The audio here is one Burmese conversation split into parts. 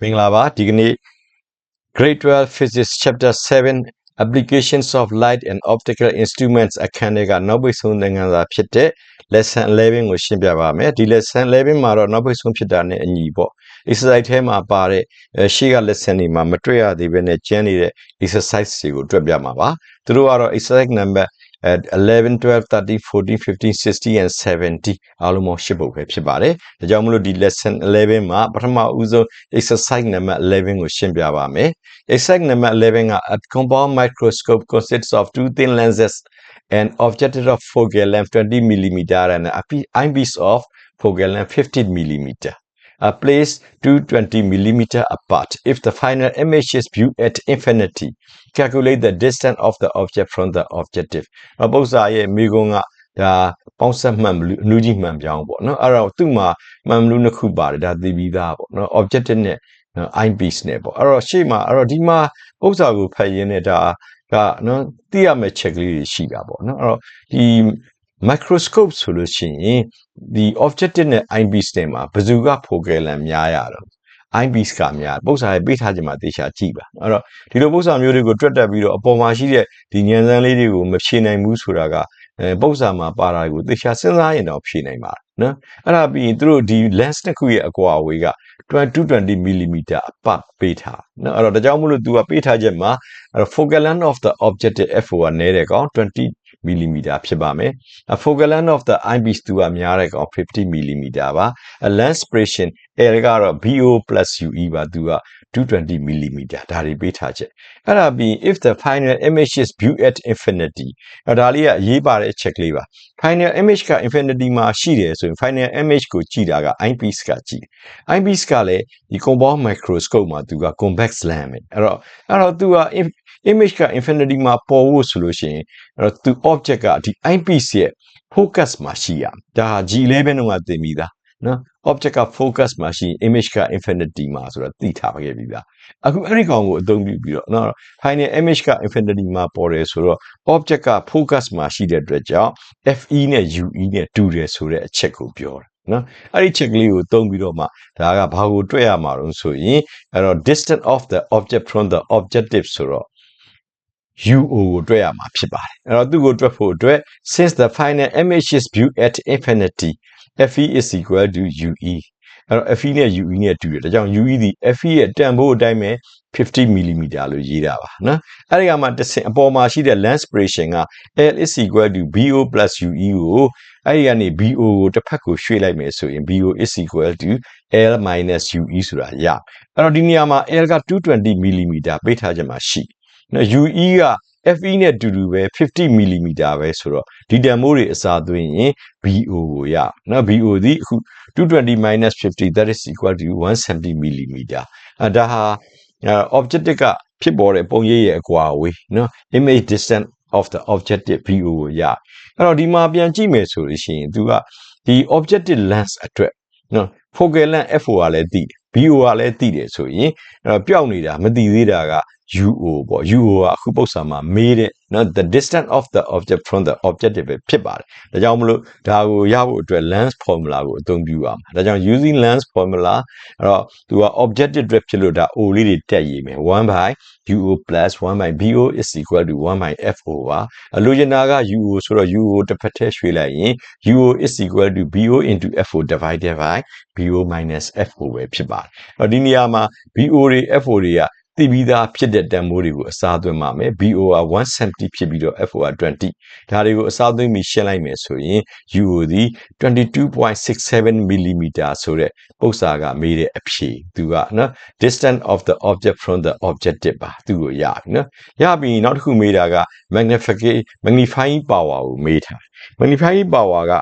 မင်္ဂလာပါဒီကနေ့ Grade 12 Physics Chapter 7 Applications of Light and Optical Instruments အခန်းထဲကနောက်ပိတ်ဆုံးသင်ခန်းစာဖြစ်တဲ့ Lesson 11ကိုရှင်းပြပါမယ်ဒီ Lesson 11မှာတော့နောက်ပိတ်ဆုံးဖြစ်တာနဲ့အညီပေါ့ exercise ထဲမှာပါတဲ့အဲရှေ့က lesson တွေမှာမတွေ့ရသေးဘဲနဲ့ကျန်းနေတဲ့ exercise တွေကိုတွေ့ပြမှာပါသူတို့ကတော့ exercise number 11 12 13 14 15 16 and 17အားလုံးပေါင်း8ပုဒ်ပဲဖြစ်ပါတယ်ဒါကြောင့်မလို့ဒီ lesson 11မှာပထမဦးဆုံး exercise number 11ကိုရှင်းပြပါမယ် exercise number 11က a compound microscope consists of two thin lenses and objective of focal length 20 mm and a eyepiece of focal length 50 mm are placed 220 millimeter apart. If the final image is viewed at infinity, calculate the distance of the object from the objective. အပု္ပ္ပစာရဲ့မိကုံကဒါပေါင်းဆက်မှန်ဘလူအနူးကြီးမှန်ပြောင်းပေါ့နော်အဲ့တော့သူ့မှာမှန်ဘလူနှစ်ခုပါတယ်ဒါသိပြီးသားပေါ့နော် objective နဲ့ eyepiece နဲ့ပေါ့အဲ့တော့ရှေ့မှာအဲ့တော့ဒီမှာဥစ္စာကိုဖတ်ရင်းနဲ့ဒါကနော်သိရမယ့် check လေးတွေရှိတာပေါ့နော်အဲ့တော့ဒီ microscope ဆိုလို့ရှိရင်ဒီ objective နဲ့ eyepiece တွေမှာဘယ်သူက focal length များရတော့ eyepiece ကများပု္ပ္ပစာရဲ့ပေးထားခြင်းမှာတေချာကြည့်ပါအဲ့တော့ဒီလိုပု္ပ္ပစာမျိုးတွေကိုတွက်တက်ပြီးတော့အပေါ်မှာရှိတဲ့ဒီဉာဏ်စမ်းလေးတွေကိုမဖြေနိုင်ဘူးဆိုတာက အဲပု္ပ္ပစာမှာပါတာကိုတေချာစဉ်းစားရင်တော့ဖြေနိုင်ပါတယ်နော်အဲ့ဒါပြီးရင်သူတို့ဒီ lens တစ်ခုရဲ့အကွာအဝေးက220 mm အပတ်ပေးထားနော်အဲ့တော့ဒါကြောင့်မလို့ तू ကပေးထားချက်မှာအဲ့တော့ focal length of the objective f ကနည်းတဲ့ကောင်20 mm ဖြစ်ပါမယ်။ focal length of the eyepiece သူကများတဲ့ကောင်50 mm ပါ။ lens separation L ကတော့ BO UE ပါသူက 220 mm ဒါတွေပေးထားချက်။အဲ့ဒါပြီး if the final image is viewed at infinity အဲ့ဒါလေးကအရေးပါတဲ့အချက်ကလေးပါ။ final image က infinity မှာရှိတယ်ဆိုရင် final image ကိုကြည့်တာက eyepiece ကကြည့်။ eyepiece ကလည်းဒီ compound microscope မှာသူက convex lens ပဲ။အဲ့တော့အဲ့တော့သူက image က infinity မှာပေါ်ဖို့ဆိုလို့ရှိရင်အဲ့တော့သူ object ကဒီ eyepiece ရဲ့ focus မှာရှိရဒါ G11 တုန်းကသင်ပြီးသား နော် object က focus မှာရှိရင် image က infinity မှာဆိုတော့သိထားခဲ့ပြီးသားအခုအဲ့ဒီကောင်ကိုအသုံးပြုပြီးတော့နော် final image က infinity မှာပေါ်တယ်ဆိုတော့ object က focus မှာရှိတဲ့အတွက်ကြောင့် fe နဲ့ ue နဲ့တူတယ်ဆိုတဲ့အချက်ကိုပြောတာနော်အဲ့ဒီချက်ကလေးကိုသုံးပြီးတော့မှဒါကဘာကိုတွေ့ရမှာတော့ဆိုရင်အဲ့တော့ distance of the object from the objective ဆိုတော့ UO ကိုတွက်ရမှာဖြစ်ပါတယ်အဲ့တော့သူ့ကိုတွက်ဖို့အတွက် since the final image is viewed at infinity fe is equal to ue အဲ့တော့ fe နဲ့ ue နဲ့တူတယ်ဒါကြောင့် ue ဒီ fe ရဲ့တန်ဖိုးအတိုင်းပဲ50 mm လို့ရေးတာပါနော်အဲ့ဒီကမှတစ်ဆင့်အပေါ်မှာရှိတဲ့ lens separation က l is equal to bo ue ကိုအဲ့ဒီကနေ bo ကိုတစ်ဖက်ကိုရွှေ့လိုက်မယ်ဆိုရင် bo is equal to l minus ue ဆိုတာရအဲ့တော့ဒီနေရာမှာ l က220 mm ပေးထားချက်မှာရှိနော် UE က FE နဲ့တူတူပဲ50 mm ပဲဆိုတော့ဒီတန်မိုးတွေအစားသွင်းရင် BO ကိုရနော် BO ဒီအခု220 50 that is equal to 170 mm အဲဒါဟာ objective ကဖြစ်ပေါ်တဲ့ပုံရိပ်ရဲ့အကွာအဝေးနော် image distance of the objective BO ကိုရအဲ့တော့ဒီမှာပြန်ကြည့်မယ်ဆိုလို့ရှိရင်သူကဒီ objective lens အတွက်နော် focal length FO ကလည်းသိတယ် BO ကလည်းသိတယ်ဆိုရင်အဲ့ပျောက်နေတာမသိသေးတာက UO ပေါ့ UO ကအခုပု္ပ္ပစာမှာမေးတဲ့နော် the distance of the object from the objective ပဲဖြစ်ပါတယ်ဒါကြောင့်မလို့ဒါကိုရဖို့အတွက် lens formula ကိုအသုံးပြုရမှာဒါကြောင့် using lens formula အဲ့တော့သူက objective အတွက်ဖြစ်လို့ဒါ O လေးတွေတက်ရေးမယ်1 by UO plus 1 by BO is equal to 1 by FO ပါအလိုချင်တာက UO ဆိုတော့ UO တစ်ဖက်ထဲရွှေ့လိုက်ရင် UO is equal to BO into FO divided by BO minus FO ပဲဖြစ်ပါတယ်အဲ့တော့ဒီနေရာမှာ BO တွေ FO တွေက သိပြီးသားဖြစ်တဲ့တန်ဖိုးတွေကိုအစားသွင်းပါမယ် BO က170ဖြစ်ပြီးတော့ FO က20ဒါတွေကိုအစားသွင်းပြီးရှင်းလိုက်မယ်ဆိုရင် UO ဒီ22.67 mm ဆိုတဲ့ပု္ပ္ပစာကမေးတဲ့အဖြေသူကနော် distance of the object from the objective ပါသူ့ကိုရပြီနော်ရပြီနောက်တစ်ခုမေးတာက magnification magnifying power ကိုမေးထား magnifying power က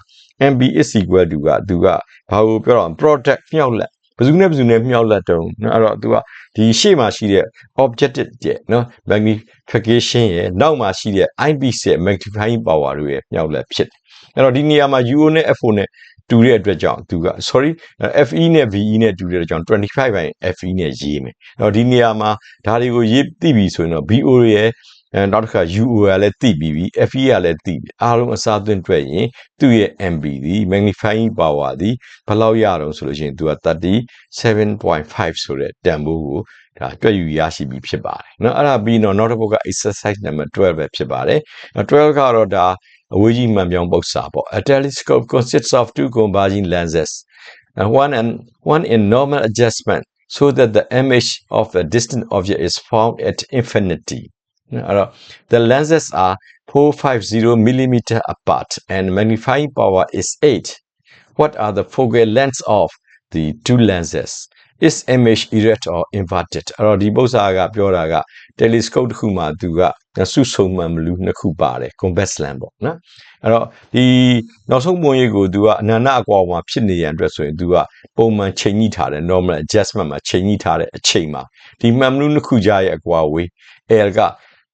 MB is equal to ကသူကဘာကိုပြောတော့ product မြောက်လက် ဘယ်သူနဲ့ဘယ်သူနဲ့မြောက်လက်တုံးနော်အဲ့တော့ तू ကဒီရှေ့မှာရှိတဲ့ objective ရဲ့နော် magnification ရဲ့နောက်မှာရှိတဲ့ eyepiece ရဲ့ magnifying power တို့ရဲ့မြောက်လက်ဖြစ်တယ်အဲ့တော့ဒီနေရာမှာ UO နဲ့ FO နဲ့တူတဲ့အတွက်ကြောင့်သူက sorry FE နဲ့ VE နဲ့တူတဲ့အတွက်ကြောင့်25 by FE နဲ့ရေးမယ်အဲ့တော့ဒီနေရာမှာဒါတွေကိုရေးသိပြီဆိုရင်တော့ BO ရဲ့ အဲနောက်တစ်ခါ UO ကလည်းသိပြီးပြီ FE ကလည်းသိပြီအားလုံးအစားသွင်းတွက်ရင်သူ့ရဲ့ MB ဒီ magnifying power ဒီဘယ်လောက်ရတော့ဆိုလို့ရှိရင်သူက37.5ဆိုတဲ့တန်ဖိုးကိုဒါတွက်ယူရရှိပြီဖြစ်ပါတယ်เนาะအဲ့ဒါပြီးတော့နောက်တစ်ပုဒ်က exercise number 12ပဲဖြစ်ပါတယ်12ကတော့ဒါအဝေးကြီးမှန်ပြောင်းပု္ပ္ပစာပေါ့ a telescope consists of two converging lenses uh, one and one in normal adjustment so that the image of a distant object is found at infinity အဲ့တော့ the lenses are 450 millimeter apart and magnifying power is 8 what are the focal lengths of the two lenses is image erect or inverted အဲ့တော့ဒီပု္ပ္ပစာကပြောတာက telescope တစ်ခုမှာသူကစုဆုံမှန်မလူနှစ်ခုပါတယ် convex lens ပေါ့နော်အဲ့တော့ဒီနောက်ဆုံးပုံရိပ်ကိုသူကအနန္တအကွာမှာဖြစ်နေရန်အတွက်ဆိုရင်သူကပုံမှန်ချိန်ညှိထားတယ် normal adjustment မှာချိန်ညှိထားတဲ့အချိန်မှာဒီမှန်မလူနှစ်ခုကြားရဲ့အကွာဝေး L က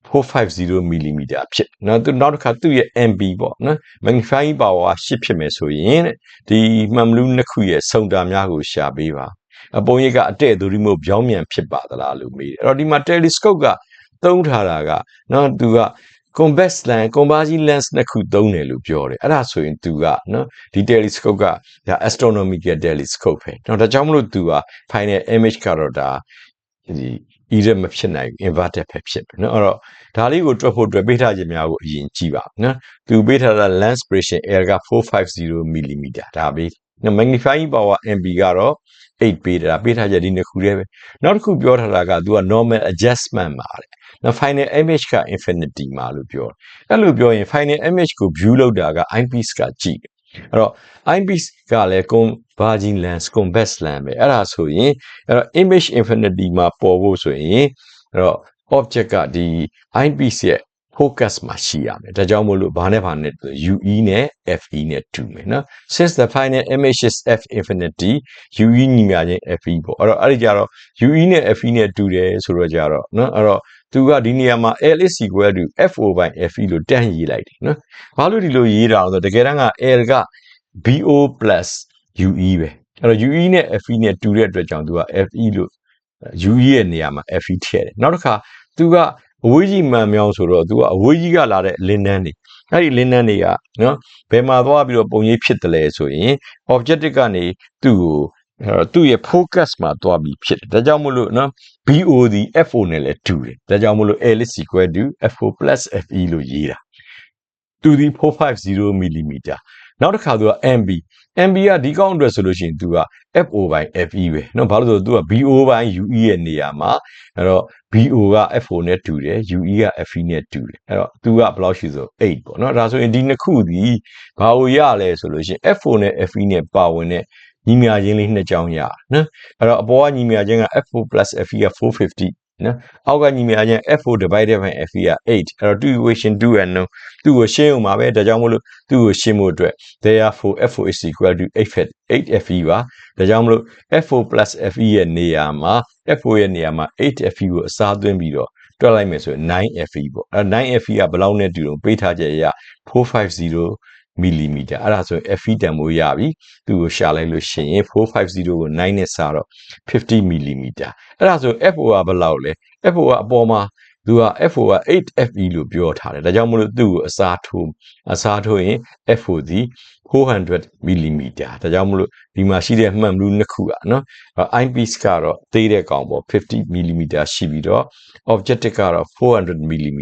450 mmဖြစ်နော်သူနောက်တစ်ခါသူ့ရဲ့ MB ပေါ့နော် magnifying power က8ဖြစ်မယ်ဆိုရင်တဲ့ဒီမှန်မလူနှစ်ခုရဲ့စုံတာများကိုရှာပေးပါအပုံရိပ်ကအတဲ့သူဒီမို့ပြောင်းမြန်ဖြစ်ပါသလားလို့မေးတယ်အဲ့တော့ဒီမှာ telescope ကသုံးထားတာကနော်သူက convex lens converging lens နှစ်ခုသုံးတယ်လို့ပြောတယ်အဲ့ဒါဆိုရင်သူကနော်ဒီ telescope ကဒါ astronomical telescope ပဲเนาะဒါကြောင့်မလို့သူက final image ကတော့ဒါဒီ ဤရက်မဖြစ်နိုင်ဘူး inverted ပဲဖြစ်မယ်နော်အဲ့တော့ဒါလေးကိုတွက်ဖို့တွက်ပေးထားခြင်းများကိုအရင်ကြည့်ပါနော်သူပေးထားတာ lens precision air က450 mm ဒါပဲ magnifying power mp ကတော့8ပေးတာပေးထားချက်ဒီနှစ်ခုတည်းပဲနောက်တစ်ခုပြောထားတာက तू က normal adjustment ပါတယ်နော် final image က infinity မှာလို့ပြောအဲ့လိုပြောရင် final image ကို view လောက်တာက eyepiece ကကြည့် အဲ့တော့ eyepiece ကလည်း converging lens convex lens ပဲအဲ့ဒါဆိုရင်အဲ့တော့ image infinity မှာပေါ်ဖို့ဆိုရင်အဲ့တော့ object ကဒီ eyepiece ရဲ့ focus မှာရှိရမယ်ဒါကြောင့်မို့လို့ဘာနဲ့ဘာနဲ့ UE နဲ့ FE နဲ့တူမယ်နော် since the final image is f infinity UE ညီမျှခြင်း FE ပေါ့အဲ့တော့အဲ့ဒီကြတော့ UE နဲ့ FE နဲ့တူတယ်ဆိုတော့ကြတော့နော်အဲ့တော့ သူကဒီနေရာမှာ L is equal to FO by FE လို့တန်းရေးလိုက်တယ်နော်ဘာလို့ဒီလိုရေးတာလဲဆိုတော့တကယ်တမ်းက L က BO UE ပဲအဲ့တော့ UE နဲ့ FE နဲ့တူတဲ့အတွက်ကြောင့်သူက FE လို့ UE ရဲ့နေရာမှာ FE ထည့်တယ်နောက်တစ်ခါသူကအဝေးကြီးမှန်မြောင်းဆိုတော့သူကအဝေးကြီးကလာတဲ့လင်းနှန်းတွေအဲ့ဒီလင်းနှန်းတွေကနော်ဘယ်မှာသွားပြီးတော့ပုံရိပ်ဖြစ်တယ်လဲဆိုရင် objective ကနေသူ့ကို သူ့ရဲ့ focus မှာသွားပြီးဖြစ်တယ်ဒါကြောင့်မို့လို့နော် BO ဒီ FO နဲ့လည်းတူတယ်ဒါကြောင့်မို့လို့ L is equal to FO FE လို့ရေးတာသူဒီ450 mm နောက်တစ်ခါသူက MB MB ကဒီကောင်းအတွက်ဆိုလို့ရှိရင်သူက FO by FE ပဲเนาะဘာလို့ဆိုတော့သူက BO by UE ရဲ့နေရာမှာအဲ့တော့ BO က FO နဲ့တူတယ် UE က FE နဲ့တူတယ်အဲ့တော့သူကဘယ်လောက်ရှိဆို8ပေါ့เนาะဒါဆိုရင်ဒီနှစ်ခုဒီဘာကိုရလဲဆိုလို့ရှိရင် F4 နဲ့ FE နဲ့ပါဝင်တဲ့ ညီမြချင်းလေးနှစ်ကြောင်းရနော်အဲ့တော့အပေါ်ကညီမြချင်းက F4 FE က450နော်အောက်ကညီမြချင်း F4 divided by FE က8အဲ့တော့2 equation 2 and no သူ့ကိုရှင်းအောင်ပါပဲဒါကြောင့်မို့လို့သူ့ကိုရှင်းဖို့အတွက် therefore F4 is equal to 8 8FE ပါဒါကြောင့်မလို့ F4 FE ရဲ့နေရာမှာ F4 ရဲ့နေရာမှာ 8FE ကိုအစားသွင်းပြီးတော့တွက်လိုက်မယ်ဆိုရင် 9FE ပေါ့အဲ 9FE ကဘယ်လောက်နဲ့တူတော့ပေးထားချက်ရ450 မီလီမီတာအဲ့ဒါဆိုရင် FE တန်ဖိုးရပြီသူ့ကိုရှာလိုက်လို့ရှိရင်450ကို9နဲ့စားတော့50မီလီမီတာအဲ့ဒါဆို FO ကဘယ်လောက်လဲ FO ကအပေါ်မှာသူက FO က 8FE လို့ပြောထားတယ်ဒါကြောင့်မလို့သူ့ကိုအစားထိုးအစားထိုးရင် FO ဒီ400 mm ဒါကြောင့်မလို့ဒီမှာရှိတဲ့မှန်ဘလူးနှစ်ခုอ่ะเนาะ eyepiece ကတော့သေးတဲ့ကောင်ပေါ့50 mm ရှိပြီးတော့ objective ကတော့400 mm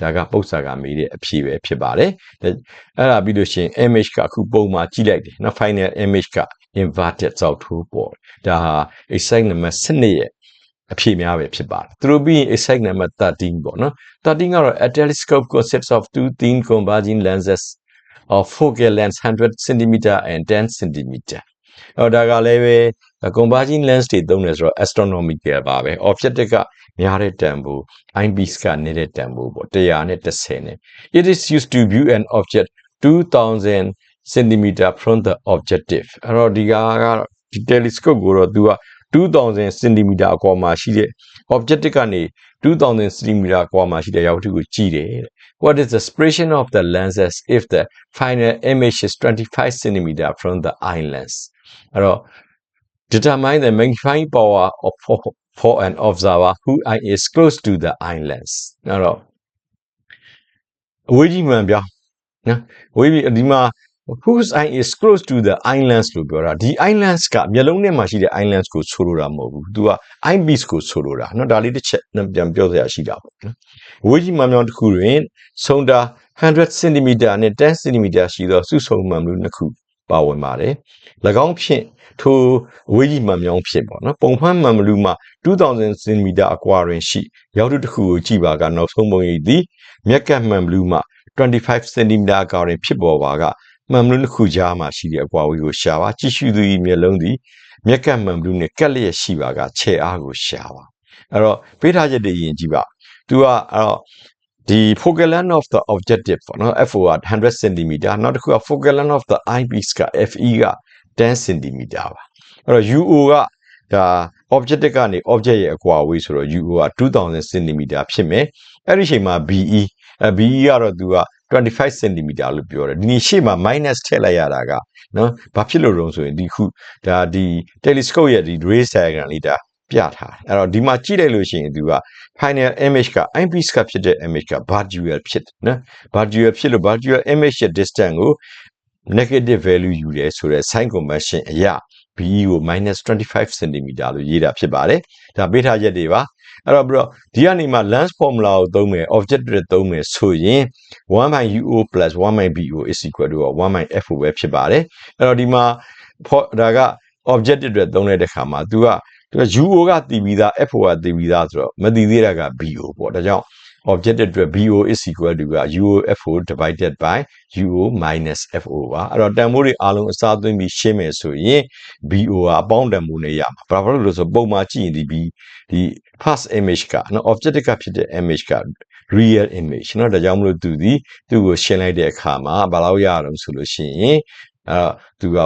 ဒါကပု္ပ္ပစာကမေးတဲ့အဖြေပဲဖြစ်ပါတယ်အဲ့ဒါပြီးလို့ရှိရင် image ကအခုပုံမှာကြည့်လိုက်တယ်နော် final image က inverted ဇောက်ထိုးပေါ်ဒါဟာ exact number 7ရဲ့အဖြေများပဲဖြစ်ပါတယ်သူတို့ပြီးရင် exact number 13ပေါ့နော်13ကတော့ a telescope consists of two thin converging lenses of focal length 100 cm and 10 cm အော်ဒါကလည်းပဲ converging lens တွေသုံးတယ်ဆိုတော့ astronomical ပါပဲ objective ကများတဲ့တန်ဖိုး eyepiece ကနေတဲ့တန်ဖိုးပေါ့100နဲ့10နဲ့ it is used to view an object 2000 cm from the objective အဲ့တော့ဒီကကတော့ဒီ telescope ကိုတော့သူက2000 cm အကွာမှာရှိတဲ့ objective ကနေ2000 cm အကွာမှာရှိတဲ့ရုပ်ထုကိုကြည့်တယ်တဲ့ What is the separation of the lenses if the final image is 25 cm from the eye lens အဲ့တော့ determine the magnifying power of for, for an observer who is close to the eye lens အဲ့တော့အဝေးကြီးမှန်ပြောနော်ဝေးပြီးဒီမှာ whose eye is close to the eye lens လို့ပြောတာဒီ eye lens ကမျက်လုံးထဲမှာရှိတဲ့ eye lens ကိုဆိုလိုတာမဟုတ်ဘူးသူက eye piece ကိုဆိုလိုတာနော်ဒါလေးတစ်ချက်ပြန်ပြောစရာရှိတာပေါ့နော်ဝေးကြီးမှန်ပြောင်းတစ်ခုတွင်ဆုံးတာ100 cm နဲ့10 cm ရှိသောစုဆုံမှန်မှုနှစ်ခု ပါဝင်ပါတယ်။၎င်းဖြင့်ထိုအဝေးကြီးမှန်မြောင်းဖြစ်ပေါ့နော်ပုံဖမ်းမှန်မလူမှာ2000 cm အကွာတွင်ရှိရောက်တစ်ခုကိုကြည့်ပါကနောက်ဆုံးပုံရိပ်သည်မြက်ကပ်မှန်ဘလူးမှာ25 cm အကွာတွင်ဖြစ်ပေါ်ပါကမှန်ဘလူးတစ်ခုကြားမှာရှိတဲ့အကွာဝေးကိုရှာပါကြည့်ရှုသူ၏မျက်လုံးသည်မြက်ကပ်မှန်ဘလူးနဲ့ကက်လျက်ရှိပါကခြေအားကိုရှာပါအဲ့တော့ပေးထားချက်တွေယင်ကြည့်ပါသူကအဲ့တော့ ဒီ focal length of the objective ပေါ့နော် FO က100 cm နောက်တစ်ခုက focal length of the eyepiece က FE က10 cm ပါအဲ့တော့ UO ကဒါ objective ကနေ object ရဲ့အကွာအဝေးဆိုတော့ UO က2000 cm ဖြစ်မယ်အဲ့ဒီအချိန်မှာ BE အဲ BE ကတော့သူက25 cm လို့ပြောတယ်ဒီနေ့ရှေ့မှာ minus ထည့်လိုက်ရတာကနော်ဘာဖြစ်လို့တော့ဆိုရင်ဒီခုဒါဒီ telescope ရဲ့ဒီ ray diagram လေးဒါ ပြထားတယ်အဲ့တော့ဒီမှာကြည့်လိုက်လို့ရှိရင်သူက final image က eyepiece ကဖြစ်တဲ့ image က virtual ဖြစ်တယ်နော် virtual ဖြစ်လို့ virtual image ရဲ့ distance ကို negative value ယူတယ်ဆိုတဲ့ sign convention အရာ BE ကို -25 cm လို့ရေးတာဖြစ်ပါတယ်ဒါပေးထားချက်တွေပါအဲ့တော့ပြီးတော့ဒီကနေမှ lens formula ကိုသုံးမယ် object တွေသုံးမယ်ဆိုရင် 1/UO 1/BO is equal to 1/FO ပဲဖြစ်ပါတယ်အဲ့တော့ဒီမှာဒါက object တွေသုံးလိုက်တဲ့ခါမှာ तू က ဒါ UO ကတည်ပြီးသား FO ကတည်ပြီးသားဆိုတော့မတည်သေးတာက BO ပေါ့ဒါကြောင့် objective အတွက် BO is equal to UOFO divided by UO minus FO ပါအဲ့တော့တန်ဖိုးတွေအားလုံးအစားသွင်းပြီးရှင်းမယ်ဆိုရင် BO ကအပေါင်းတန်ဖိုးနဲ့ရမှာဘာဖြစ်လို့လဲဆိုပုံမှန်ကြည့်ရင်ဒီဒီဒီ past image ကနော် objective ကဖြစ်တဲ့ image က real image နော်ဒါကြောင့်မလို့သူဒီသူ့ကိုရှင်းလိုက်တဲ့အခါမှာဘာလို့ရအောင်ဆိုလို့ရှိရင် အဲသူက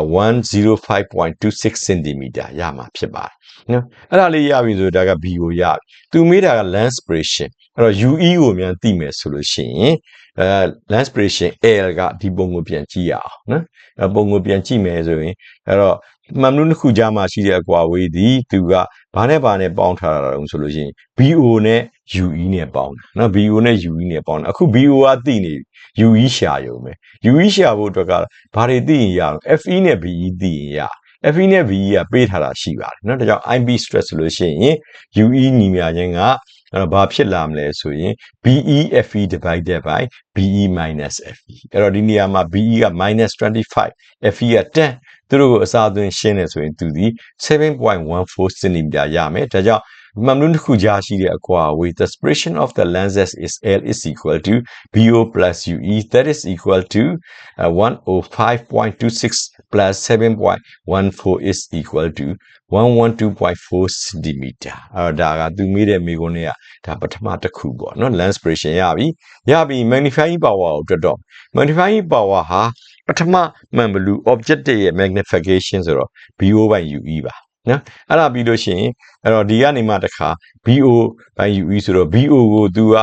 105.26 cm ရမှာဖြစ်ပါတယ်နော်အဲ့ဒါလေးရပြီဆိုတော့ဒါက BO ရပြီသူမေးတာက lens aspiration အဲ့တော့ UE ကိုမြန်သိမယ်ဆိုလို့ရှိရင်အဲ lens aspiration L ကဒီပုံကိုပြန်ကြည့်ရအောင်နော်အဲပုံကိုပြန်ကြည့်မယ်ဆိုရင်အဲ့တော့မှန်မှုတစ်ခုကြားမှာရှိတဲ့အကွာဝေးသည်သူကဘာနဲ့ဘာနဲ့ပေါင်းထားတာတုံးဆိုလို့ရှိရင် BO နဲ့ UE နဲ့ပေါင်းနော် BO နဲ့ UE နဲ့ပေါင်းအခု BO ကသိနေ UE ရှာရုံပဲ UE ရှာဖို့အတွက်ကဘာတွေသိရင်ရအောင် FE နဲ့ BE သိရင်ရ FE နဲ့ BE ကပေးထားတာရှိပါတယ်နော်ဒါကြောင့် IB stress ဆိုလို့ရှိရင် UE ညီမြခြင်းကအဲ့တော့ဘာဖြစ်လာမလဲဆိုရင် BEFE divided by BE minus FE အဲ့တော့ဒီနေရာမှာ BE က minus 25 FE က10သူတို့ကိုအစာသွင်းရှင်းတယ်ဆိုရင်သူဒီ7.14 cm ရမယ်ဒါကြောင့် မှန်လို့တစ်ခုကြားရှိတဲ့အကွာအဝေး the separation of the lenses is L is equal to BO plus UE that is equal to uh, 105.26 plus 7.14 is equal to 112.4 cm အဲ့တော့ဒါကသူမေးတဲ့မိကုန်းတွေကဒါပထမတစ်ခုပေါ့နော် lens aspiration ရပြီရပြီ magnifying power ကိုတွက်တော့ magnifying power ဟာပထမမှန်ဘလူ object ရဲ့ magnification ဆိုတော့ BO by UE ပါ နော်အဲ့ဒါပြီးလို့ရှိရင်အဲ့တော့ဒီကနေမှတခါ BO by UE ဆိုတော့ BO ကိုသူက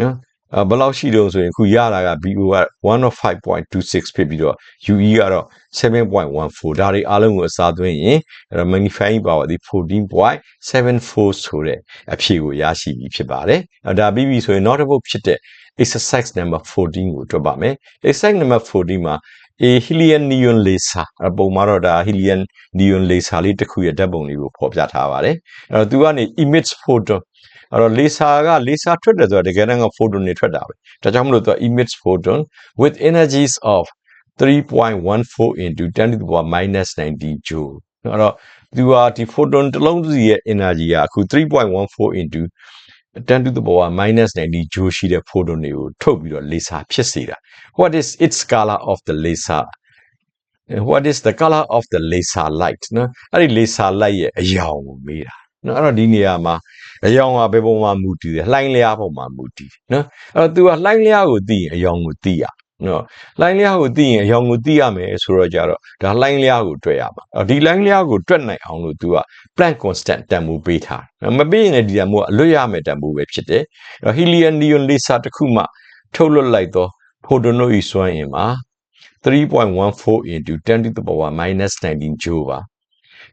နော်အဲဘယ်လောက်ရှိတုံးဆိုရင်ခုရတာက BO က105.26ဖြစ်ပြီးတော့ UE ကတော့7.14ဒါတွေအားလုံးကိုအစားသွင်းရင်အဲ့တော့ magnifying power ဒီ14.74ဆိုတဲ့အဖြေကိုရရှိပြီဖြစ်ပါတယ်အဲဒါပြီးပြီဆိုရင် notable ဖြစ်တဲ့ exercise number 14ကိုတွက်ပါမယ် exercise number 14မှာ a helium neon laser အပုံမှာတော့ဒါ helium neon laser လေးတစ်ခုရဲ့ဓာတ်ပုံလေးကိုဖော်ပြထားပါတယ်အဲ့တော့သူကနေ image photon အဲ့တော့ laser က laser ထွက်တယ်ဆိုတာတကယ်တမ်းက photon တွေထွက်တာပဲဒါကြောင့်မလို့သူက image photon with energies of 3.14 into 10 to the power minus 90 joule အဲ့တော့သူကဒီ photon တစ်လုံးစီရဲ့ energy ကအခု3.14 into 10 to the power minus 90 joule ရှိတဲ့ photon တွေကိုထုတ်ပြီးတော့ laser ဖြစ်စေတာ what is its color of the laser what is the color of the laser light နော်အဲ့ဒီ laser light ရဲ့အရောင်ကိုမေးတာနော်အဲ့တော့ဒီနေရာမှာအယောင်ကဘယ်ပုံမှာမူတည်တယ်လှိုင်းလျားပုံမှာမူတည်တယ်နော်အဲ့တော့ तू ကလှိုင်းလျားကိုသိရင်အယောင်ကိုသိရ နော်လှိုင်းလျားကိုသိရင်အယောင်ကိုသိရမယ်ဆိုတော့ကြတော့ဒါလှိုင်းလျားကိုတွေ့ရမှာအဲ့ဒီလှိုင်းလျားကိုတွက်နိုင်အောင်လို့ तू က Planck constant တန်ဖိုးပေးထားတယ်မပေးရင်လည်းဒီတန်ဖိုးကအလွတ်ရမယ်တန်ဖိုးပဲဖြစ်တယ်အဲ့ helium neon laser တစ်ခုမှထုတ်လွှတ်လိုက်တော့ photon တို့ဤစွမ်းအင်မှာ3.14 into 10 to the power minus 19 joule ပါ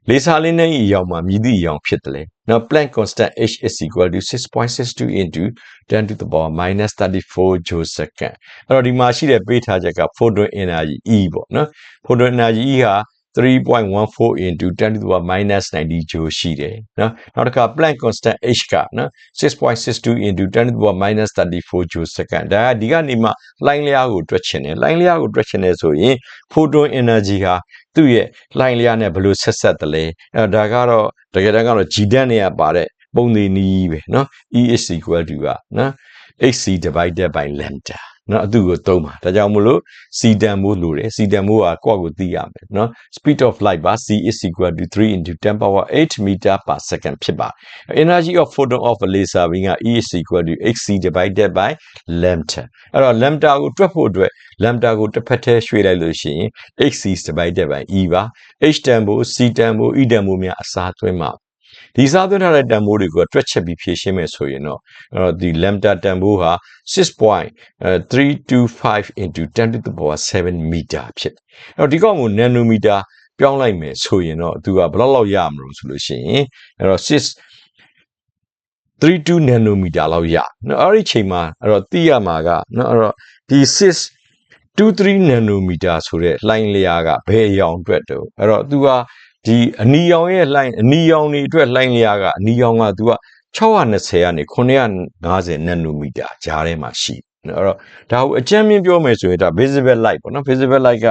လေစာလင်းနဲ့အရောင်မှာမြည်သည့်အရောင်ဖြစ်တယ်လေနော် Planck constant h is equal to 6.62 into 10 to the power minus 34 joule second အဲ့တော့ဒီမှာရှိတဲ့ပေးထားချက်က photon energy e ပေါ့နော် photon energy e ဟာ3.14 into 10 to the power minus 90 joule ရှိတယ်နော်နောက်တစ်ခါ Planck constant h ကနော်6.62 into 10 to the power minus 34 joule second ဒါကဒီကနေမှလိုင်းလျားကိုတွက်ချင်တယ်လိုင်းလျားကိုတွက်ချင်တယ်ဆိုရင် photon energy ဟာ သူ့ရဲ့လိုင်းလျားနဲ့ဘယ်လိုဆက်ဆက်တယ်လဲအဲဒါကတော့တကယ်တမ်းကတော့ G ဓာတ်နဲ့ပါတဲ့ပုံနေနီးပဲနော် E is equal to ကနော် hc divided by lambda နော်အတူကိုသုံးပါဒါကြောင့်မို့လို့ c တန်မိုးလိုတယ် c တန်မိုးကကိုယ့်ကိုသိရမယ်နော် speed of light ပါ c is equal to 3 into 10 power 8 meter per second ဖြစ်ပါ energy of photon of a laser beam က e is equal to hc divided by lambda အဲ့တော့ lambda ကိုတွက်ဖို့အတွက် lambda ကိုတစ်ဖက်တည်းရွှေ့လိုက်လို့ရှိရင် hc divided by e ပါ h တန်မိုး c တန်မိုး e တန်မိုးများအစားသွင်းပါ ဒီစားသွင်းထားတဲ့တန်ဖိုးတွေကိုတွက်ချက်ပြီးဖြည့်ရှင်းမယ်ဆိုရင်တော့အဲ့တော့ဒီ lambda တန်ဖိုးဟာ6.325 into 10 to the power 7 meter ဖြစ်တယ်အဲ့တော့ဒီကောင်ကို nanometer ပြောင်းလိုက်မယ်ဆိုရင်တော့သူကဘယ်လောက်လောက်ရမလို့ဆိုလို့ရှိရင်အဲ့တော့6 32 nanometer လောက်ရနော်အဲ့ဒီချိန်မှာအဲ့တော့သိရမှာကနော်အဲ့တော့ဒီ6 23 nanometer ဆိုတဲ့လှိုင်းလျားကဘယ်အရောင်အတွက်တုံးအဲ့တော့သူက ဒီအနီရောင်ရဲ့လှိုင်းအနီရောင်တွေအတွက်လှိုင်းလျားကအနီရောင်ကသူက620ကနေ950 nanometer ကြားထဲမှာရှိတယ်အဲ့တော့ဒါကိုအကြမ်းမြင်ပြောမယ်ဆိုရင်ဒါ visible light ပေါ့နော် visible light က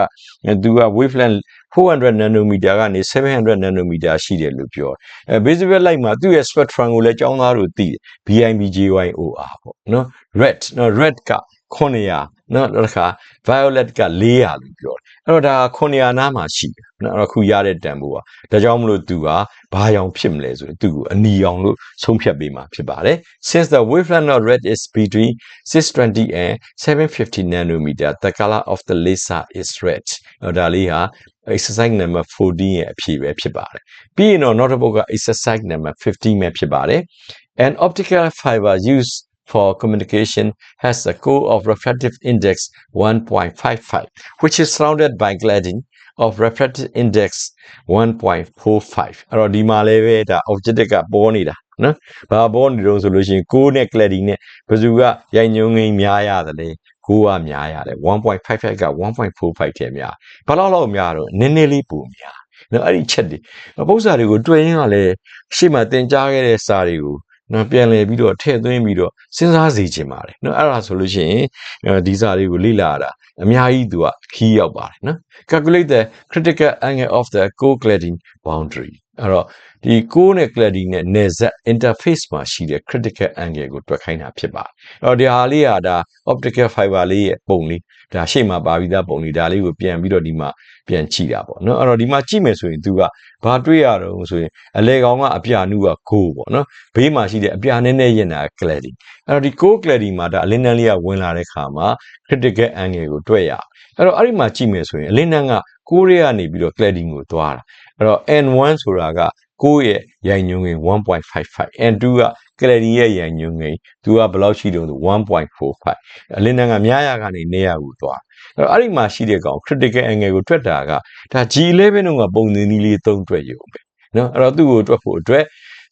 သူက wavelength 400 nanometer ကနေ700 nanometer ရှိတယ်လို့ပြောတယ်အဲ visible light မှာသူ့ရဲ့ spectrum ကိုလည်းကျောင်းသားတို့သိတယ် BIBJYOR ပေါ့နော် red နော် red က 900နော်နောက်တစ်ခါ violet က400လို့ပြောတယ်အဲ့တော့ဒါ900နားမှာရှိတယ်နော်အဲ့တော့ခုရတဲ့တန်ဖိုးပါဒါကြောင့်မလို့သူကဘာရောင်ဖြစ်မလဲဆိုရင်သူ့ကိုအနီရောင်လို့ဆုံးဖြတ်ပေးမှာဖြစ်ပါတယ် since the wavelength of red is between 620 and 750 nanometer the color of the laser is red အဲ့ဒါလေးဟာ exercise number 14ရဲ့အဖြေပဲဖြစ်ပါတယ်ပြီးရင်တော့နောက်တစ်ပုဒ်က exercise number 15ပဲဖြစ်ပါတယ် an optical fiber used for communication has a core of refractive index 1.55, which is surrounded by cladding of refractive index 1.45. အဲ့တော့ဒီမှာလည်းပဲဒါ objective ကပေါ်နေတာနော်။ဘာပေါ်နေတော့ဆိုလို့ရှိရင်ကိုနဲ့ cladding နဲ့ဘယ်သူကရိုက်ညုံငိမ့်များရတယ်လေ။ကိုကများရတယ်1.55က1.45ထဲများ။ဘာလို့လောက်များတော့နည်းနည်းလေးပိုများ။နော်အဲ့ဒီချက်တွေပု္ပ္ပစာတွေကိုတွေ့ရင်ကလည်းရှေ့မှာသင်ကြားခဲ့တဲ့စာတွေကို နော်ပြန်လည်ပြီးတော့ထည့်သွင်းပြီးတော့စဉ်းစားစေချင်ပါတယ်နော်အဲ့ဒါဆိုလို့ရှိရင်ဒီစာလေးကိုလေ့လာတာအများကြီးသူကခီးရောက်ပါတယ်နော် calculate the critical angle of the co-cladding boundary အဲ့တော့ဒီ core နဲ့ cladding နဲ့ net z interface မှာရှိတဲ့ critical angle ကိုတွက်ခိုင်းတာဖြစ်ပါတယ်အဲ့တော့ဒီဟာလေးကဒါ optical fiber လေးရဲ့ပုံလေးဒါရှေ့မှာပါပြီးသားပုံလေးဒါလေးကိုပြန်ပြီးတော့ဒီမှာပြန်ကြည့်တာပေါ့နော်အဲ့တော့ဒီမှာကြည့်မယ်ဆိုရင်သူကဘာတွေ့ရတော့ဆိုရင်အလဲကောင်ကအပြာနုက go ပေါ့နော်ဘေးမှာရှိတဲ့အပြာနဲ့နဲ့ရင်တာ cladding အဲ့တော့ဒီ go cladding မှာဒါအလင်းတန်းလေးကဝင်လာတဲ့ခါမှာ critical angle ကိုတွေ့ရအဲ့တော့အဲ့ဒီမှာကြည့်မယ်ဆိုရင်အလင်းတန်းက ကိုးရဲကနေပြီးတော့ cladding ကိုသွားတာအဲ့တော့ n1 ဆိုတာကကိုယ့်ရဲ့ရိုင်ညွှန်းကိန်း1.55 n2 က cladding ရဲ့ရိုင်ညွှန်းကိန်းသူကဘယ်လောက်ရှိတုံးဆို1.45အလင်းတန်းကများရကနေနေရကိုသွားအဲ့တော့အဲ့ဒီမှာရှိတဲ့ကောင် critical angle ကိုတွက်တာကဒါ G11 တုန်းကပုံသင်နည်းလေးသုံးတွက်ရုံပဲနော်အဲ့တော့သူ့ကိုတွက်ဖို့အတွက်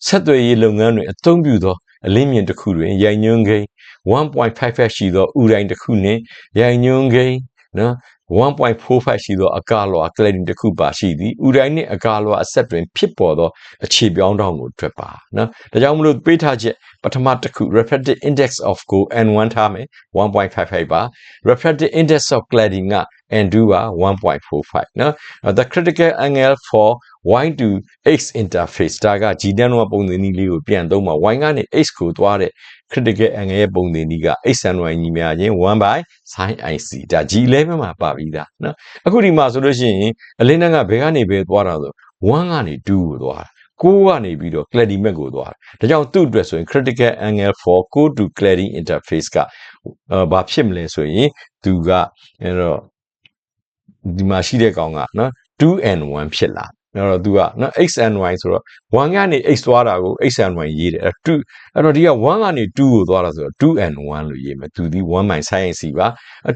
ဆက်သွယ်ရေးလုပ်ငန်းတွေအသုံးပြုသောအလင်းမြင်တစ်ခုတွင်ရိုင်ညွှန်းကိန်း1.55ရှိသောဥတိုင်းတစ်ခုနှင့်ရိုင်ညွှန်းကိန်းနော် 1.45ရှိသောအကာလွှာ cladding တစ်ခုပါရှိသည်ဥတိုင်းနှင့်အကာလွှာအဆက်တွင်ဖြစ်ပေါ်သောအခြေပြောင်းတောင်းကိုတွက်ပါနော်ဒါကြောင့်မလို့ပေးထားချက်ပထမတစ်ခု refractive index of go n1 ထားမယ်1.55ပါ refractive index of cladding က n2 က1.45နော် the critical angle for y to x interface ဒါက g တန်းတော့ပုံသင်နည်းလေးကိုပြန်သုံးပါ y ကနေ x ကိုသွားတဲ့ critical angle ရဲ့ပုံသင်နည်းက x and y ညီများခြင်း1 by sin ic ဒါ g11 မှာပါပြီးသားနော်အခုဒီမှာဆိုလို့ရှိရင်အလင်းတန်းကဘယ်ကနေဘယ်သွားတာဆို1ကနေ2ကိုသွားတာကိုကနေပြီးတော့ cladding map ကိုသွားတယ်ဒါကြောင့်သူ့အတွက်ဆိုရင် critical angle for code to cladding interface ကဘာဖြစ်မလဲဆိုရင်သူကအဲ့တော့ ဒီမှာရှိတဲ့ကောင်ကနော် 2n1 ဖြစ်လာအဲ့တော့ तू ကနော် x and y ဆိုတော့1ကနေ x သွားတာကို x and y ရေးတယ်အဲ့2အဲ့တော့ဒီက1ကနေ2ကိုသွားတာဆိုတော့2 and 1လို့ရေးမယ်သူဒီ1 by sin c ပါ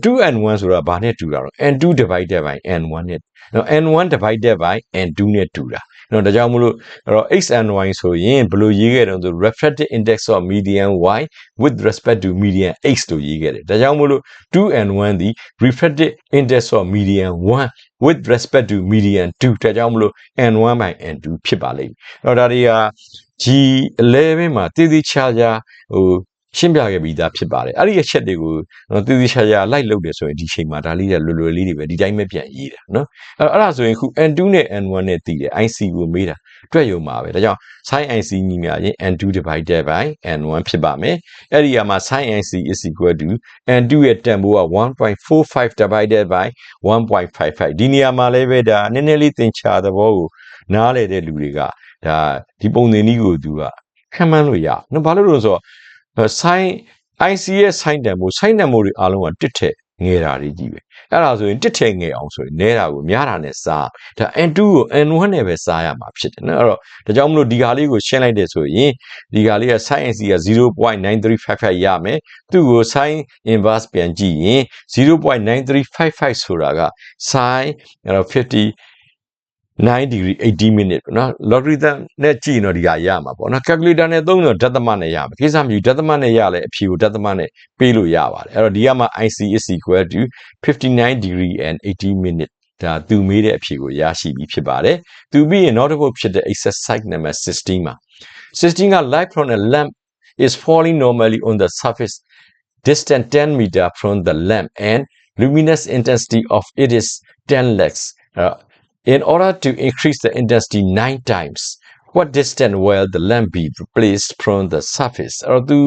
2 and 1ဆိုတာဘာနဲ့တူတာတော့ n2 divided by n1 နဲ့နော် n1 divided by n2 နဲ့တူတာ နော်ဒါကြောင့်မလို့အဲ့တော့ x and y ဆိုရင်ဘယ်လိုရေးခဲ့တယ်ဆို refractive index of median y with respect to median x လို့ရေးခဲ့တယ်ဒါကြောင့်မလို့2 and 1ဒီ refractive index of median 1 with respect to median 2ဒါကြောင့်မလို့ n1 by n2 ဖြစ်ပါလိမ့်မယ်အဲ့တော့ဒါတွေက G11 မှာတည်တည်ချာချာဟို ရှင်းပြခဲ့ပြီးသားဖြစ်ပါတယ်အဲ့ဒီအချက်တွေကိုနော်တည်တည်ချာချာလိုက်လုပ်တယ်ဆိုရင်ဒီချိန်မှာဒါလေးတွေလွယ်လွယ်လေးတွေပဲဒီတိုင်းပဲပြန်ရေးတာနော်အဲ့အဲ့ဒါဆိုရင်ခု N2 နဲ့ N1 နဲ့တည်တယ် IC ကိုမေးတာတွေ့ရုံပါပဲဒါကြောင့် sin IC ညီမျှရင် N2 divided by N1 ဖြစ်ပါမယ်အဲ့ဒီကမှာ sin IC is equal to N2 ရဲ့တန်ဖိုးက1.45 divided by 1.55ဒီနေရာမှာလည်းပဲဒါနည်းနည်းလေးသင်ချာသဘောကိုနားလေတဲ့လူတွေကဒါဒီပုံသင်နည်းကိုသူကခံမှန်းလို့ရနော်ဘာလို့လို့ဆိုတော့ ဆိုင်း IC ရဲ့ဆိုင်းတန်မို့ဆိုင်းတန်မို့တွေအားလုံးကတစ်ထက်ငယ်တာတွေကြီးပဲအဲ့ဒါဆိုရင်တစ်ထက်ငယ်အောင်ဆိုရင်နဲတာကိုများတာနဲ့စားဒါ N2 ကို N1 နဲ့ပဲစားရမှာဖြစ်တယ်နော်အဲ့တော့ဒါကြောင့်မလို့ဒီဟာလေးကိုရှင်းလိုက်တယ်ဆိုရင်ဒီဟာလေးက sin IC က0.9355ရမယ်သူ့ကို sin inverse ပြန်ကြည့်ရင်0.9355ဆိုတာက sin အဲ့တော့50 9 degree 80 minute ပေါ့နော် logarithm နဲ့ကြည့်ရင်တော့ဒီကရမှာပေါ့နော် calculator နဲ့သုံးတော့ဒသမနဲ့ရမှာကိစ္စမရှိဒသမနဲ့ရလဲအဖြေကိုဒသမနဲ့ပေးလို့ရပါတယ်အဲ့တော့ဒီကမှာ IC is equal to 59 degree and 80 minute ဒါသူမေးတဲ့အဖြေကိုရရှိပြီဖြစ်ပါတယ်သူပြီးရင်နောက်တစ်ခုဖြစ်တဲ့ exercise number 16မှာ16က light from a lamp is falling normally on the surface distant 10 meter from the lamp and luminous intensity of it is 10 lux uh, in order to increase the intensity 9 times what distance will the lamp be placed from the surface အဲ့တော့သူ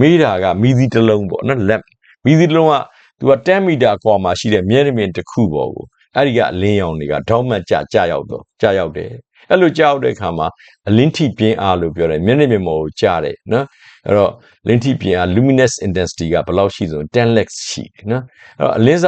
မိတာကမီးသီးတစ်လုံးပေါ့နော် lamp မီးသီးတစ်လုံးကသူက10မီတာကွာမှာရှိတဲ့မျက်နှာပြင်တစ်ခုပေါ်ကိုအဲ့ဒီကအလင်းရောင်တွေကဒေါမတ်ကြကြရောက်တော့ကြရောက်တယ်အဲ့လိုကြရောက်တဲ့အခါမှာအလင်းထိပြင်းအားလို့ပြောတယ်မျက်နှာပြင်ပေါ်ကိုကြားတယ်နော်အဲ့တော့လင်းထိပြင်းအား luminous intensity ကဘယ်လောက်ရှိဆို10 lux ရှိတယ်နော်အဲ့တော့အလင်းစ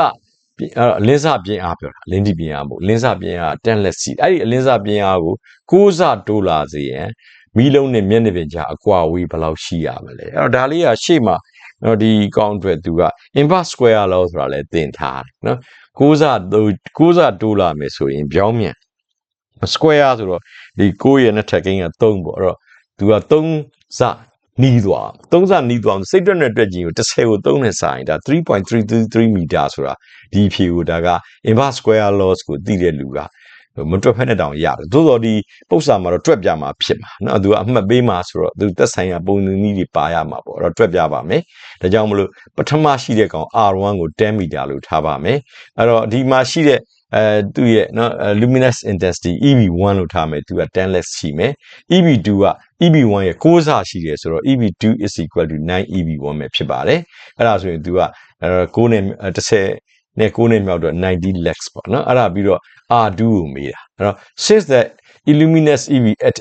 အဲ့တော့အလင်းစပြင်းအားပြောတာအလင်းထိပြင်းအားမဟုတ်အလင်းစပြင်းအား10 lux ရှိအဲ့ဒီအလင်းစပြင်းအားကို6စတိုးလာစေရန်မီးလုံးနဲ့မျက်နှာပြင်ကြားအကွာဝေးဘယ်လောက်ရှိရမလဲအဲ့တော့ဒါလေးကရှေ့မှာနော်ဒီကောင်းအတွက်သူက inverse square law ဆိုတာလည်းသင်ထားတယ်နော်6စ6စတိုးလာမယ်ဆိုရင်ပြောင်းမြန် square ဆိုတော့ဒီ6ရဲ့နှစ်ထပ်ကိန်းက3ပေါ့အဲ့တော့သူက3စ နီးသွား3စနီးသွားစိတ်တွက်နဲ့တွက်ကြည့်ကို10ကို3နဲ့စာရင်ဒါ3.333မီတာဆိုတာဒီဖြေကိုဒါက inverse square laws ကိုသိတဲ့လူကမတွက်ဖက်နဲ့တောင်ရတယ်သို့တော်ဒီပု္ပ္ပာမှာတော့တွက်ပြမှာဖြစ်မှာเนาะသူကအမှတ်ပေးမှာဆိုတော့သူသက်ဆိုင်ရာပုံစံနည်းတွေပါရမှာပေါ့အဲ့တော့တွက်ပြပါမယ်ဒါကြောင့်မလို့ပထမရှိတဲ့ကောင် R1 ကို10မီတာလို့ထားပါမယ်အဲ့တော့ဒီမှာရှိတဲ့ အဲသူ့ရဲ့နော် luminous intensity EB1 လို့ထားမယ်သူက10 less ရှိမယ် EB2 က EB1 ရဲ့6ဆရှိတယ်ဆိုတော့ EB2 is equal to 9 EB1 ပဲဖြစ်ပါတယ်အဲ့ဒါဆိုရင်သူက6နဲ့10နဲ့6နဲ့မြောက်တော့90 less ပေါ့နော်အဲ့ဒါပြီးတော့ R2 ကိုမေးတာအဲ့တော့ since that illuminous EV at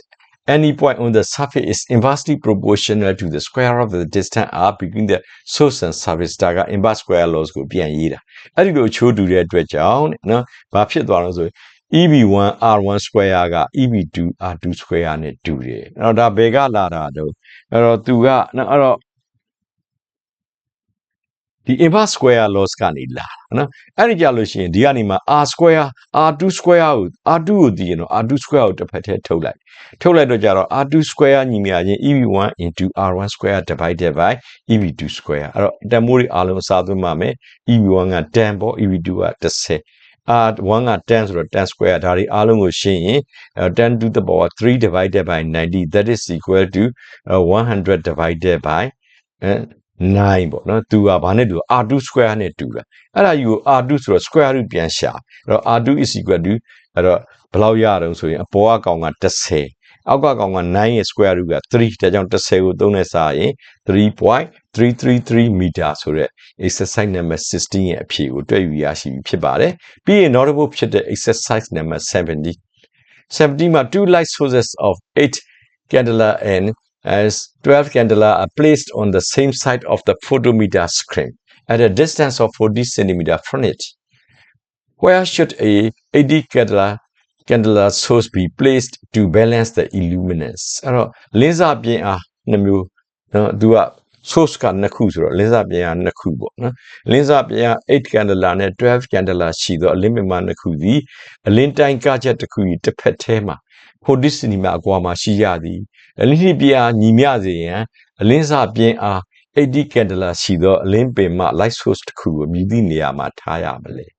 any point on the surface is inversely proportional to the square of the distance r between the source and surface ဒါက inverse square laws ကိုပြန်ရေးတာအဲ့ဒီလိုချိုးတူတဲ့အတွက်ကြောင့်နော်ဘာဖြစ်သွားလို့ဆိုရင် EB1 R1 square က EB2 R2 square နဲ့တူတယ်အဲ့တော့ဒါဘယ်ကလာတာတော့အဲ့တော့သူကနော်အဲ့တော့ ဒီ inverse square loss ကနေလာတာနော်အဲ့ဒီကြလို့ရှိရင်ဒီကနေမှာ r square r2 square ကို r2 ကိုတည်ရင်တော့ r2 square ကိုတစ်ဖက်ထဲထုတ်လိုက်ထုတ်လိုက်တော့ကြတော့ r2 square ညီမျှချင်း eb1 into r1 square divided by eb2 square အဲ့တော့တန်မိုးတွေအားလုံးအစားသွင်းပါမယ် eb1 က10ပေါ့ eb2 က10 r1 က10ဆိုတော့10 square ဒါတွေအားလုံးကိုရှင်းရင်10 to the power 3 divided by 90 that is equal to 100 divided by 9ပေါ့နော်သူကဘာနဲ့တူ r2 square နဲ့တူတာအဲ့ဒါယူကို r2 ဆိုတော့ square root ပြန်ရှာအဲ့တော့ r2 is equal to အဲ့တော့ဘယ်လောက်ရအောင်ဆိုရင်အပေါ်ကကောင်က10အောက်ကကောင်က9ရဲ့ square root က3ဒါကြောင့်10ကို3နဲ့စားရင်3.333 meter ဆိုတဲ့ exercise number 16ရဲ့အဖြေကိုတွေ့ယူရရှိပြီဖြစ်ပါတယ်ပြီးရင်နောက်တစ်ခုဖြစ်တဲ့ exercise number 70 70မှာ two light sources of 8 candela and as 12 candela are placed on the same side of the photometer screen at a distance of 40 centimeter from it. Where should a 80 candela candela source be placed to balance the illuminance? အဲ့တော့လင်းစာပြင်အားနှစ်မျိုးနော်သူက source ကနှစ်ခုဆိုတော့လင်းစာပြင်အားနှစ်ခုပေါ့နော်လင်းစာပြင်အား8 candela နဲ့12 candela ရှိတော့အလင်းမြမနှစ်ခုသည်အလင်းတိုင်းကချက်တစ်ခုကြီးတစ်ဖက်ထဲမှာ 40စင်တီမီတာအကွာမှာရှိရသည်အလင်းနှစ်ပြအားညီမျှစေရန်အလင်းစပြင်းအား80ကင်ဒလာရှိသောအလင်းပင်မှ light source တစ်ခုကိုမြည်သည့်နေရာမှာထားရမလဲအဲ့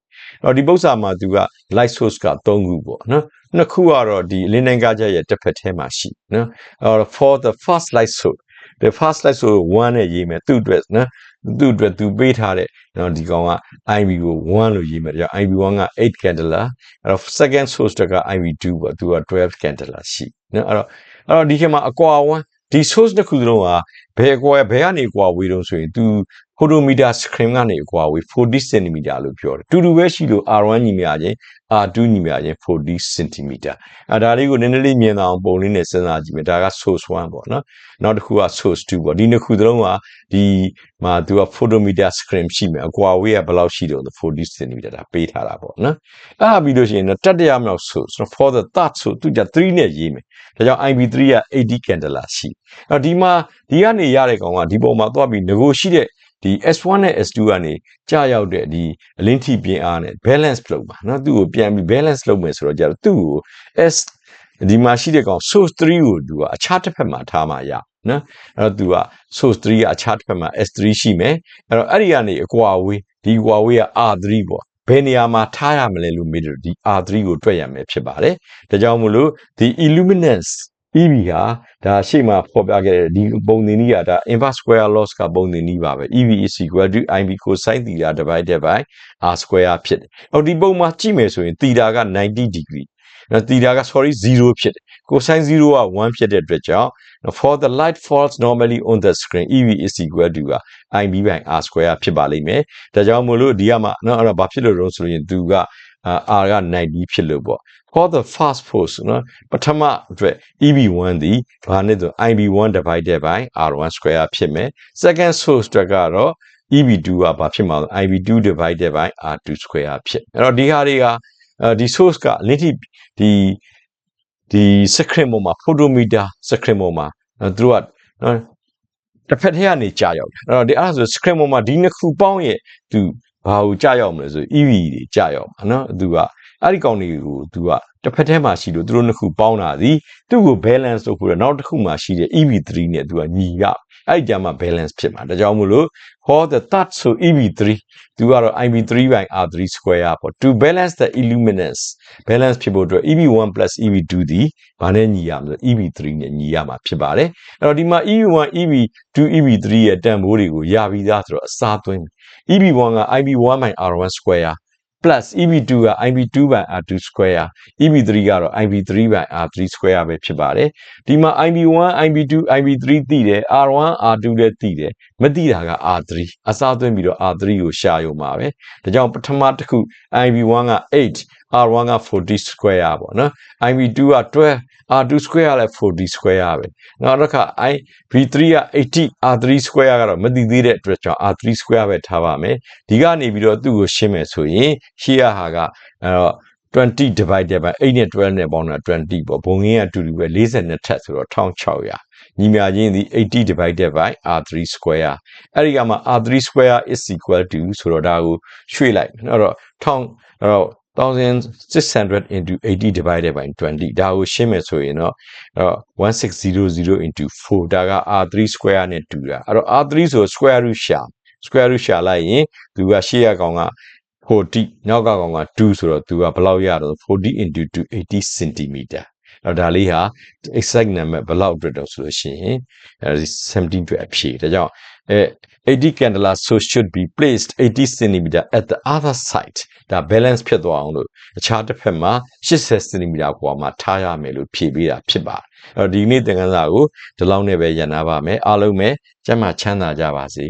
တော့ဒီပု္ပ္ပာမှာသူက light source က3ခုပေါ့နော်နှစ်ခုကတော့ဒီအလင်းတိုင်းကားချက်ရဲ့တစ်ဖက်ထဲမှာရှိနော်အဲ့တော့ for the first light source the first light source 1နဲ့ရေးမယ်သူ့အတွက်နော် သူ့အတွက်သူပေးထားတဲ့နော်ဒီကောင်က IV ကို1လို့ရေးမယ်ဒါကြောင့် IV1 က8 candela အဲ့တော့ second source က IV2 ပေါ့သူက12 candela ရှိနော်အဲ့တော့အဲ့တော့ဒီခေတ်မှာအကွာ1ဒီ source တစ်ခုစလုံးကဘယ်အကွာဘယ်ကနေအကွာဝေးတော့ဆိုရင်သူ photometer screen ကနေအကွာဝေး40 cm လို့ပြောတယ်တူတူပဲရှိလို့ R1 ညီမချင်း R2 ညီမချင်း40 cm အဲဒါလေးကိုနည်းနည်းလေးမြင်အောင်ပုံလေးနဲ့စဉ်းစားကြည့်မယ်ဒါက source 1ပေါ့နော်နောက်တစ်ခုက source 2ပေါ့ဒီနှစ်ခုသလုံးကဒီမှာသူက photometer screen ရှိမယ်အကွာဝေးကဘယ်လောက်ရှိတော့40 cm ဒါပေးထားတာပေါ့နော်အဲ့ဒါပြီးလို့ရှိရင်တော့တတိယမြောက် source for the third source သူက3နဲ့ရေးမယ်ဒါကြောင့် IB3 က80 candela ရှိအဲ့တော့ဒီမှာဒီကနေရတဲ့ကောင်ကဒီပုံမှာသွားပြီးငကိုရှိတဲ့ ဒီ S1 နဲ့ S2 ကနေကြာရောက်တဲ့ဒီအလင်းထိပြင်းအားနဲ့ balance လုပ်ပါเนาะသူ့ကိုပြန်ပြီး balance လုပ်မယ်ဆိုတော့ကြာတော့သူ့ကို S ဒီမှာရှိတဲ့ကောင် source 3ကိုသူကအခြားတစ်ဖက်မှာထားမှရနော်အဲ့တော့သူက source 3ကအခြားတစ်ဖက်မှာ S3 ရှိမယ်အဲ့တော့အဲ့ဒီကနေအကွာဝေးဒီကွာဝေးက R3 ပေါ့ဘယ်နေရာမှာထားရမလဲလို့မေးတယ်ဒီ R3 ကိုတွက်ရမယ်ဖြစ်ပါတယ်ဒါကြောင့်မို့လို့ဒီ illuminance EV ဟာဒါရှေ့မှာဖော်ပြခဲ့တဲ့ဒီပုံသင်နည်းကဒါ inverse square loss ကပုံသင်နည်းပါပဲ EV is equal to IB cosine theta divided by R square ဖြစ်တယ်။အော်ဒီပုံမှာကြည့်မယ်ဆိုရင် theta က90 degree နော် theta က sorry 0ဖြစ်တယ်။ cosine 0က1ဖြစ်တဲ့အတွက်ကြောင့် for the light falls normally on the screen EV is equal to က IB by R square ဖြစ်ပါလိမ့်မယ်။ဒါကြောင့်မို့လို့ဒီကမှနော်အဲ့တော့ဘာဖြစ်လို့လဲဆိုရင်သူက R က90ဖြစ်လို့ပေါ့ for the fast force နော်ပထမအတွက် EB1 ဒီဘာနဲ့ဆို IB1 divided by R1 square ဖြစ်မယ် second source အတွက်ကတော့ EB2 ကဘာဖြစ်မှာလဲ IB2 divided by R2 square ဖြစ်အဲ့တော့ဒီဟာတွေကဒီ source ကလင်းထိဒီဒီ screen ပေါ်မှာ photometer screen ပေါ်မှာသူတို့ကနော်တစ်ဖက်ထဲကနေကြာရောက်တယ်အဲ့တော့ဒီအဲ့ဒါဆို screen ပေါ်မှာဒီနှစ်ခုပေါင်းရဲ့သူ ဘာကိုကြာရောက်မလဲဆို EV တွေကြာရောက်မှာနော်သူက အဲ့ဒီကောင်တွေကိုသူကတစ်ဖက်ထဲမှာရှိလို့သူတို့နှစ်ခုပေါင်းတာဒီသူ့ကို balance လုပ်ဖို့နောက်တစ်ခုမှာရှိတဲ့ EV3 နဲ့သူကညီရအဲ့ဒီကြမှာ balance ဖြစ်မှာဒါကြောင့်မို့လို့ for the third so EV3 သူကတော့ IB3 by R3 square ပေါ့ to balance the illuminance balance ဖြစ်ဖို့အတွက် EV1 EV2 ဒီဘာနဲ့ညီရမလဲ EV3 နဲ့ညီရမှာဖြစ်ပါတယ်အဲ့တော့ဒီမှာ EV1 EV2 EV3 ရဲ့တန်ဖိုးတွေကိုရပြီးသားဆိုတော့အစားသွင်း EB1 က IB1 by R1 square plus EB2 က IB2 by R2 square EB3 ကတော့ IB3 by R3 square ပဲဖြစ်ပါတယ်ဒီမှာ IB1 IB2 IB3 သိတယ် R1 R2 လည်းသိတယ်မသိတာက R3 အစားသွင်းပြီးတော့ R3 ကိုရှာရုံပါပဲဒါကြောင့်ပထမတစ်ခု IB1 က8 R1 က40 square ပေါ့နော် IB2 က12 R2 square လည်း40 square ပဲနောက်တစ်ခါ I V3 က80 R3 square ကတော့မသိသေးတဲ့အတွက်ကြောင့် R3 square ပဲထားပါမယ်ဒီကနေပြီးတော့သူ့ကိုရှင်းမယ်ဆိုရင်ရှေ့ရဟာကအဲတော့20 divided by 8နဲ့12နဲ့ပေါင်းတာ20ပေါ့ဘုံငင်းကတူတူပဲ42ထက်ဆိုတော့1600ညီမြချင်းဒီ80 divided by r3 square အဲ့ဒီကမှ r3 square is equal to ဆိုတော့ဒါကိုရွှေ့လိုက်အဲ့တော့1000အဲ့တော့ 1600 into 80 divided by 20ဒါကိုရှင်းမယ်ဆိုရင်တော့1600 into 4ဒါက r3 square နဲ့တူတာအဲ့တော့ r3 ဆို square root ရှာ square root ရှာလိုက်ရင်သူကရှေ့ရကောင်က40နောက်ကကောင်က2ဆိုတော့သူကဘယ်လောက်ရတော့40 into 2 80 cm အဲ့ဒါလေးဟာ exact number ဘယ်လောက်အတွက်တော့ဆိုလို့ရှိရင်အဲဒီ17အတွက်အဖြေဒါကြောင့်အဲ 80 candela so should be placed 80 cm at the other side ဒါ balance ဖြစ်သွားအောင်လို့အခြားတစ်ဖက်မှာ80 cm ကွာမှာထားရမယ်လို့ဖြည့်ပေးတာဖြစ်ပါတယ်အဲ့တော့ဒီနေ့သင်ခန်းစာကိုဒီလောက်နဲ့ပဲရန်နာပါမယ်အားလုံးပဲကျမ်းမာချမ်းသာကြပါစေ